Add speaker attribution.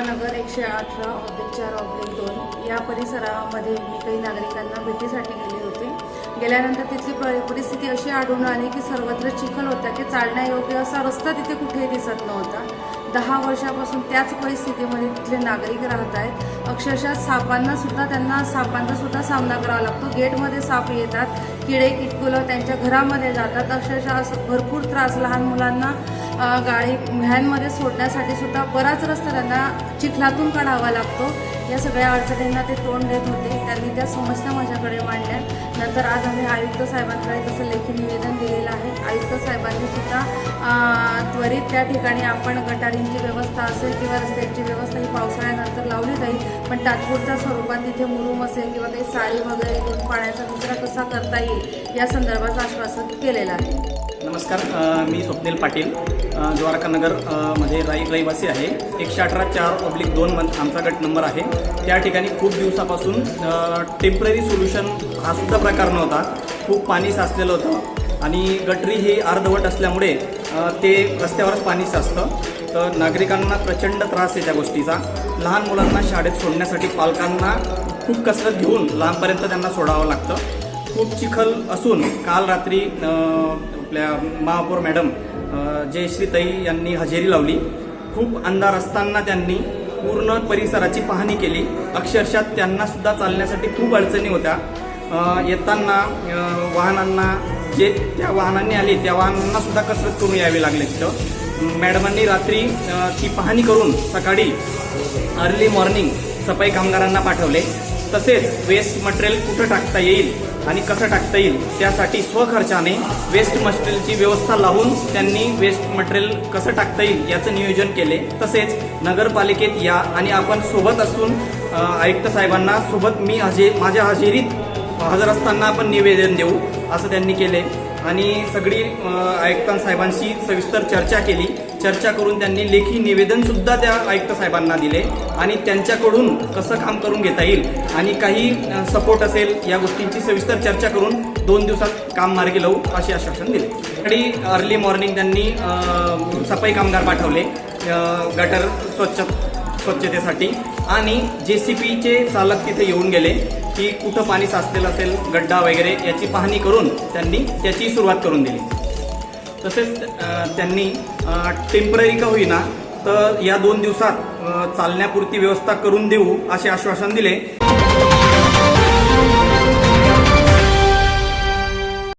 Speaker 1: नगर एकशे अठरा ऑब्लिक चार ऑब्लिक दोन या परिसरामध्ये मी काही नागरिकांना भेटीसाठी गेले होते. गेल्यानंतर तिथली परिस्थिती अशी आढळून आली की सर्वत्र चिखल होता की चालण्यायोग्य असा रस्ता तिथे कुठेही दिसत नव्हता. दहा वर्षापासून त्याच परिस्थितीमध्ये तिथले नागरिक राहत आहेत. अक्षरशः सापांना सुद्धा त्यांना सापांचा सुद्धा सामना करावा लागतो. गेटमध्ये साप येतात किडे किटकुलं त्यांच्या घरामध्ये जातात. अक्षरशः असं भरपूर त्रास लहान मुलांना गाडी व्हॅनमध्ये सोडण्यासाठी सुद्धा बराच रस्ता त्यांना चिखलातून काढावा लागतो. या सगळ्या अडचणींना ते तोंड देत होते. त्यांनी त्या समस्या माझ्याकडे मांडल्या. नंतर आज आम्ही आयुक्त साहेबांकडे तसं लेखी निवेदन दिलेलं आहे. आयुक्त साहेबांनी सुद्धा त्वरित त्या ठिकाणी आपण गटारींची व्यवस्था असेल किंवा रस्त्यांची व्यवस्था ही पावसाळ्यानंतर लावली जाईल पण तात्पुरत्या स्वरूपात तिथे मुरूम असेल किंवा काही साळी वगैरे घेऊन पाण्याचा निचरा कसा करता येईल या संदर्भात आश्वासन केलेलं आहे.
Speaker 2: नमस्कार मी स्वप्नील पाटील द्वारकानगरमध्ये राई रहिवासी आहे. एकशे अठरा चार पब्लिक दोन मंथ आमचा गट नंबर आहे. त्या ठिकाणी खूप दिवसापासून टेंपररी सोल्युशन हा सुद्धा प्रकार नव्हता. खूप पाणी साचलेलं होतं. आणि गटरी ही अर्धवट असल्यामुळे ते रस्त्यावरच पाणी साचतं. तर नागरिकांना प्रचंड त्रास आहे त्या गोष्टीचा. लहान मुलांना शाळेत सोडण्यासाठी पालकांना खूप कसरत घेऊन लांबपर्यंत त्यांना सोडावं लागतं. खूप चिखल असून काल रात्री आपल्या महापौर मॅडम अ, जयश्रीताई यांनी हजेरी लावली. खूप अंधार असताना त्यांनी पूर्ण परिसराची पाहणी केली. अक्षरशः त्यांनासुद्धा चालण्यासाठी खूप अडचणी होत्या. येताना वाहनांना जे त्या वाहनांनी आले त्या वाहनांना सुद्धा कसरत करून यावी लागले तिथं. मॅडमांनी रात्री ती पाहणी करून सकाळी अर्ली मॉर्निंग सफाई कामगारांना पाठवले. तसेच वेस्ट मटेरियल कुठं टाकता येईल आणि कसं टाकता येईल त्यासाठी स्वखर्चाने वेस्ट मटेरियलची व्यवस्था लावून त्यांनी वेस्ट मटेरियल कसं टाकता येईल याचं नियोजन केले. तसेच नगरपालिकेत या आणि आपण सोबत असून आयुक्त साहेबांना सोबत मी हजे माझ्या हजेरीत हजर असताना आपण निवेदन देऊ असं त्यांनी केले. आणि सगळी आयुक्त साहेबांशी सविस्तर चर्चा केली. चर्चा करून त्यांनी लेखी निवेदन सुद्धा त्या आयुक्त साहेबांना दिले. आणि त्यांच्याकडून कसं काम करून घेता येईल आणि काही सपोर्ट असेल या गोष्टींची सविस्तर चर्चा करून दोन दिवसात काम मार्गी लावू असे आश्वासन दिले. आणि अर्ली मॉर्निंग त्यांनी सफाई कामगार पाठवले. गटर स्वच्छ स्वच्छतेसाठी. आणि जे सी पीचे चालक तिथे येऊन गेले की कुठं पाणी साचलेलं असेल गड्डा वगैरे याची पाहणी करून त्यांनी त्याची सुरुवात करून दिली. तसेच त्यांनी टेंपररी का होईना तर या दोन दिवसात चालण्यापुरती व्यवस्था करून देऊ असे आश्वासन दिले.